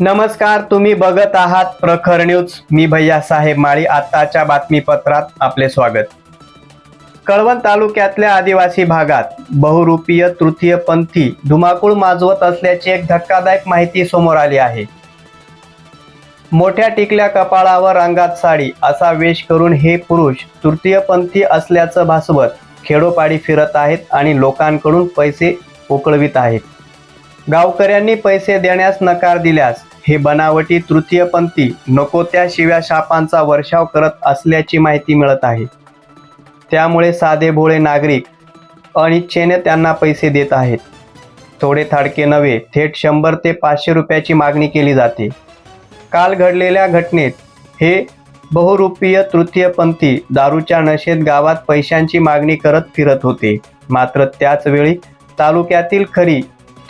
नमस्कार तुम्ही बघत आहात प्रखर न्यूज. मी भैया साहेब माळी आताच्या बातमीपत्रात आपले स्वागत. कळवण तालुक्यातल्या आदिवासी भागात बहुरूपीय तृतीयपंथी धुमाकूळ माजवत असल्याची एक धक्कादायक माहिती समोर आली आहे. मोठ्या टिकल्या कपाळावर रंगात साडी असा वेश करून हे पुरुष तृतीयपंथी असल्याचं भासवत खेडोपाडी फिरत आहेत आणि लोकांकडून पैसे उकळवित आहेत. गावकऱ्यांनी पैसे देण्यास नकार दिल्यास हे बनावटी तृतीयपंथी नको त्या शिव्या शापांचा वर्षाव करत असल्याची माहिती मिळत आहे. त्यामुळे साधे भोळे नागरिक अनिच्छेने त्यांना पैसे देत आहेत. थोडे थाडके नव्हे थेट शंभर ते पाचशे रुपयाची मागणी केली जाते. काल घडलेल्या घटनेत हे बहुरूपीय तृतीयपंथी दारूच्या नशेत गावात पैशांची मागणी करत फिरत होते. मात्र त्याचवेळी तालुक्यातील खरी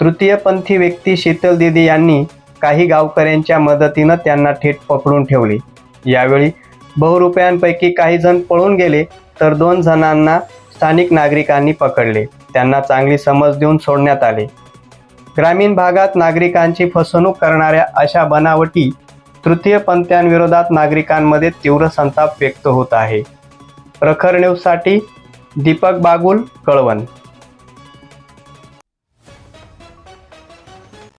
तृतीयपंथी व्यक्ती शीतल दिदी यांनी काही गावकऱ्यांच्या मदतीनं त्यांना थेट पकडून ठेवले. यावेळी बहुरुपयांपैकी काही जण पळून गेले तर दोन जणांना स्थानिक नागरिकांनी पकडले. त्यांना चांगली समज देऊन सोडण्यात आले. ग्रामीण भागात नागरिकांची फसवणूक करणाऱ्या अशा बनावटी तृतीयपंथ्यांविरोधात नागरिकांमध्ये तीव्र संताप व्यक्त होत आहे. प्रखर न्यूजसाठी दीपक बागुल कळवण.